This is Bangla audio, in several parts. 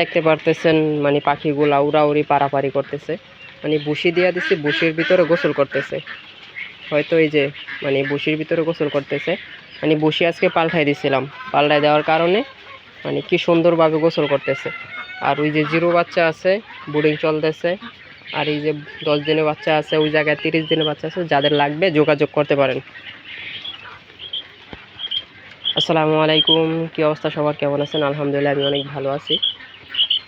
দেখতে পারতেছেন মানে পাখিগুলা উড়াউড়ি, পারাপারি করতেছে। মানে বুসি দিয়া দিছি বুসির ভিতরে গোসল করতেছে। হয়তো এই যে মানে বুসির ভিতরে গোসল করতেছে। মানে বুসি আজকে পাল্টাই দিছিলাম। পাল্টাই দেওয়ার কারণে মানে কি সুন্দরভাবে গোসল করতেছে। আর ওই যে জিরো বাচ্চা আছে, বোর্ডিং চলতেছে। আর এই যে দশ দিনের বাচ্চা আছে, ওই জায়গায় তিরিশ দিনের বাচ্চা আছে, যাদের লাগবে যোগাযোগ করতে পারেন। আসসালামু আলাইকুম। কি অবস্থা সবার? কেমন আছেন? আলহামদুলিল্লাহ, আমি অনেক ভালো আছি।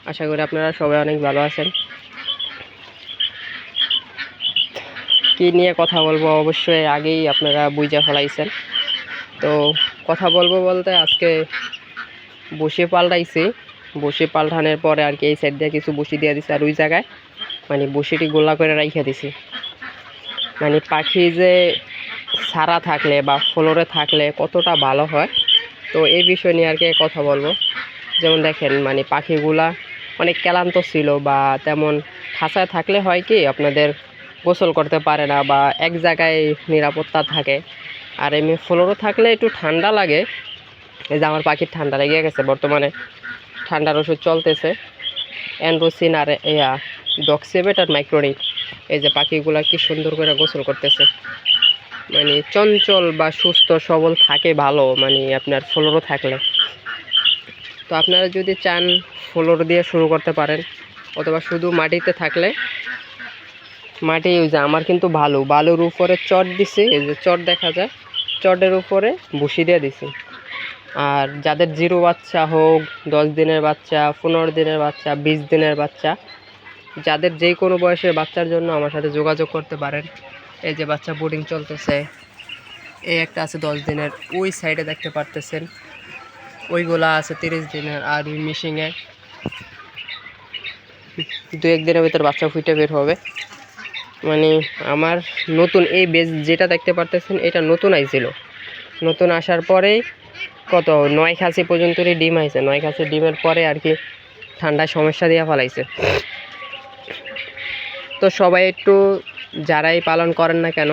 আশা করি আপনারা সবাই অনেক ভালো আছেন। কি নিয়ে কথা বলব? অবশ্যই আগেই আপনারা বুঝে ফেলাইছেন। তো কথা বলব বলতে আজকে বসে পাল্টাইছি। বসে পাল্টানোর পরে আর কি এই সাইড দিয়ে কিছু বসি দিয়ে দিছি আর ওই জায়গায় মানে বসিটি গোলা করে রাইখে দিছি। মানে পাখি যে সারা থাকলে বা ফ্লোরে থাকলে কতটা ভালো হয়, তো এই বিষয় নিয়ে আর কি কথা বলব। যেমন দেখেন মানে পাখিগুলা অনেক ক্লান্ত ছিল বা তেমন খাঁচায় থাকলে হয় কি আপনাদের গোসল করতে পারে না বা এক জায়গায় নিরাপত্তা থাকে। আর এমনি ফ্লোরও থাকলে একটু ঠান্ডা লাগে। এই যে আমার পাখির ঠান্ডা লেগে গেছে, বর্তমানে ঠান্ডার ওষুধ চলতেছে। অ্যান্ড্রোসিন আর ইয়া ডক্সিবেট আর মাইক্রোনিক এই যে পাখিগুলো কি সুন্দর করে গোসল করতেছে। মানে চঞ্চল বা সুস্থ, সবল থাকে ভালো মানে আপনার ফ্লোরও থাকলে। তো আপনারা যদি চান ফ্লোর দিয়ে শুরু করতে পারেন, অথবা শুধু মাটিতে থাকলে। মাটি ওই আমার কিন্তু ভালো বালুর উপরে চট দিছি, এই যে চট দেখা যায়, চটের উপরে বসি দিয়ে দিছি। আর যাদের জিরো বাচ্চা হোক, দশ দিনের বাচ্চা, পনেরো দিনের বাচ্চা, বিশ দিনের বাচ্চা, যাদের যে কোনো বয়সের বাচ্চার জন্য আমার সাথে যোগাযোগ করতে পারেন। এই যে বাচ্চা বোর্ডিং চলতেছে, এই একটা আছে দশ দিনের, ওই সাইডে দেখতে পারতেছেন। ওইগুলা আছে তিরিশ দিনের আর ওই মিশিংয়ে দু এক দিনের ভিতর বাচ্চা ফুটে বের হবে। মানে আমার নতুন এই বেজ যেটা দেখতে পারতেছেন, এটা নতুন আইছিল। নতুন আসার পরেই কত, নয় খাসি পর্যন্তই ডিম আইছে। নয় খাসি ডিমের পরে আর কি ঠান্ডায় সমস্যা দিয়ে ফেলাইছে। তো সবাই একটু যারাই পালন করেন না কেন,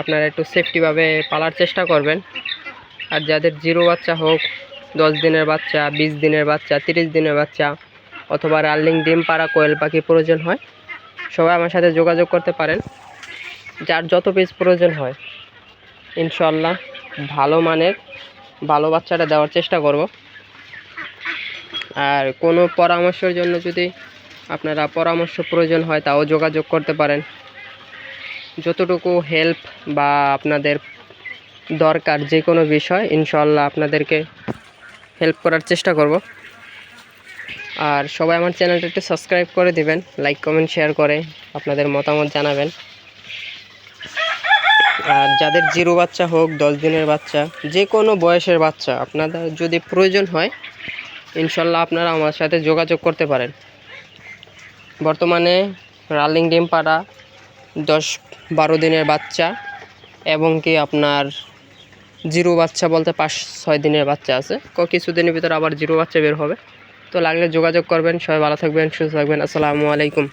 আপনারা একটু সেফটিভাবে পালার চেষ্টা করবেন। আর যাদের জিরো বাচ্চা হোক, দশ দিনের বাচ্চা, বিশ দিনের বাচ্চা, তিরিশ দিনের বাচ্চা অথবা রার্লিং ডিম, পাড়া কোয়েল পাখি প্রয়োজন হয়, সবাই আমার সাথে যোগাযোগ করতে পারেন। যার যত পিস প্রয়োজন হয় ইনশাল্লাহ ভালো মানের, ভালো বাচ্চাটা দেওয়ার চেষ্টা করব। আর কোনো পরামর্শের জন্য যদি আপনারা পরামর্শ প্রয়োজন হয়, তাও যোগাযোগ করতে পারেন। যতটুকু হেল্প বা আপনাদের দরকার যে কোনো বিষয় ইনশাল্লাহ আপনাদেরকে হেল্প করার চেষ্টা করব। আর সবাই আমার চ্যানেলটা একটু সাবস্ক্রাইব করে দিবেন লাইক কমেন্ট শেয়ার করে আপনাদের মতামত জানাবেন। আর যাদের জিরো বাচ্চা হোক, দশ দিনের বাচ্চা, যে কোনো বয়সের বাচ্চা, আপনাদের যদি প্রয়োজন হয় ইনশাল্লাহ আপনারা আমার সাথে যোগাযোগ করতে পারেন। বর্তমানে রালিং ডিম পাড়া দশ বারো দিনের বাচ্চা এবং কি আপনার জিরো বাচ্চা বলতে পাঁচ, ছয় দিনের বাচ্চা আছে। ক- কিছুদিনের ভিতরে আবার জিরো বাচ্চা বের হবে। তো লাগলে যোগাযোগ করবেন, সবাই ভালো থাকবেন, সুস্থ থাকবেন। আসসালামু আলাইকুম।